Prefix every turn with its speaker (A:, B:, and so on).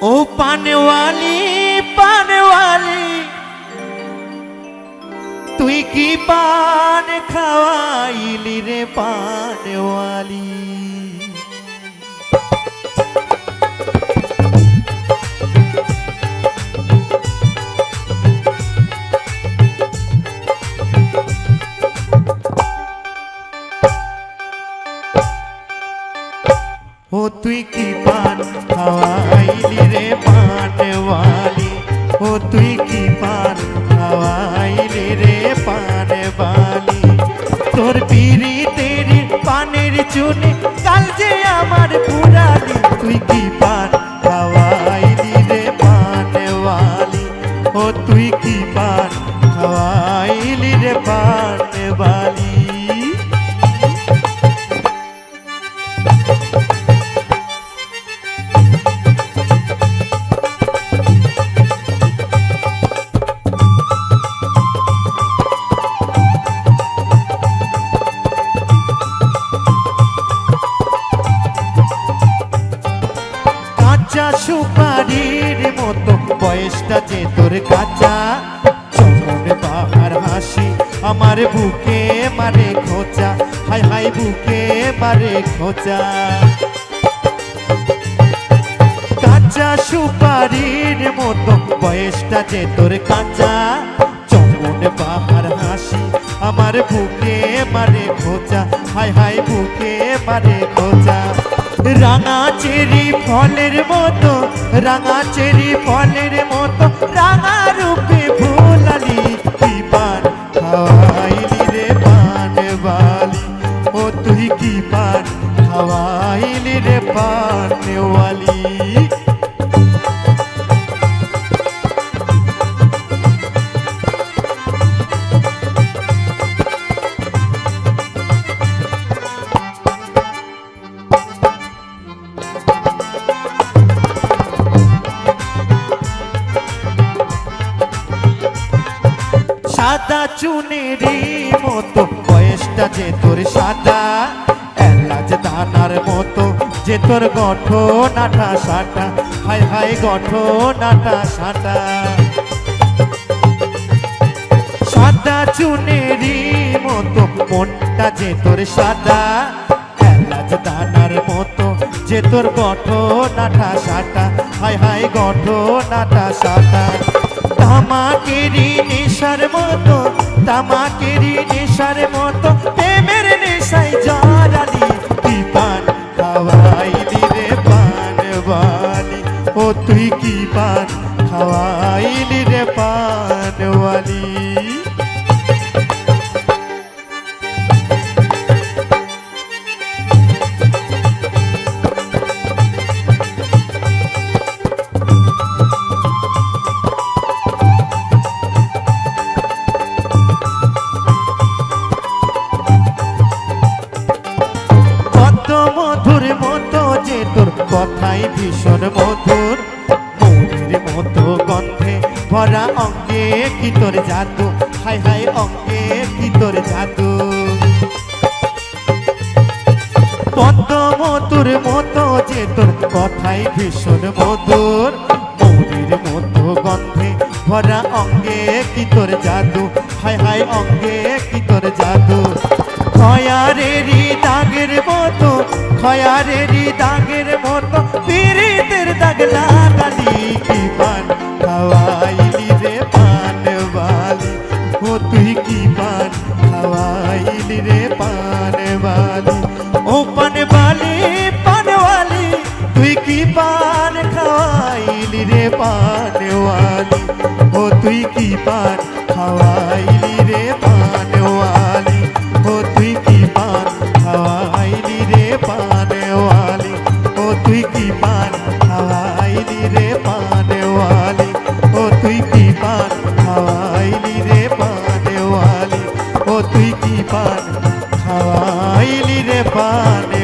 A: ও পানওয়ালি পানওয়ালি তুই কি পান খাওয়াইলি রে পানওয়ালি? ও তুই কি পান খাওয়াইলি চুনে কাল যে আমার পুরানি তুই কি কাঁচা সুপারির মতো বয়সটা যে তোর কাঁচা। চমন বাহার হাসি আমার বুকে মারে খোঁচা। হাই হাই, বুকে মারে খোঁচা। কাঁচা সুপারির মতো বয়সটা যে তোর কাঁচা। চমন বাহার হাসি আমার বুকে মারে খোঁচা। হাই হাই, বুকে মারে খোঁচা। রাঙা চেরি ফলের মতো, রাঙা চেরি ফলের মতো, রাঙা রূপে ভুলালি তুই পান খাওয়াইলি রে পান বালি ও তুই কি পান খাওয়াইলি রে পান চুনেরি মতো, বয়সটা যে তোর সাদা, এলাচ দানার মতো, যে তোর গঠন আঠা সাটা হাই হাই গঠন আঠা সাটা সাদা চুনেরি মতো, মনটা যে তোর সাদা, এলাচ দানার মতো, যে তোর গঠন আঠা সাটা হাই হাই গঠন আঠা সাটা তামাকেরি নেশার মতো তামাকেরি নেশার মতো, প্রেমের নেশায় জড়ালি কি পান খাওয়াইলি রে পান বালি ও তুই কি পান? খাওয়াইলি রে পানওয়ালি কত মধুর মতো যে তোর কথাই ভীষণ মধুর। মৌরির মতো গন্ধে ভরা অঙ্গে কি তোর জাদু? হাই হাই অঙ্গে কি তোর জাদু? পদ্ম মধুর মতো যে তোর কথাই ভীষণ মধুর। মৌরির মতো গন্ধে ভরা অঙ্গে কি তোর জাদু? হাই হাই অঙ্গে কি তোর জাদু? মতো খয়ারেরই দাগের মতো, পীড়িতের দাগ লাগালি কি পান? খাওয়াইলি রে পান বালি। ও তুই কি পান? খাওয়াইলি রে পান বালি। ও পান বালি পানওয়ালি তুই কি পান? খাওয়াইলি রে পানওয়ালি ও তুই কি পান? পান খাওয়াইলি রে পান।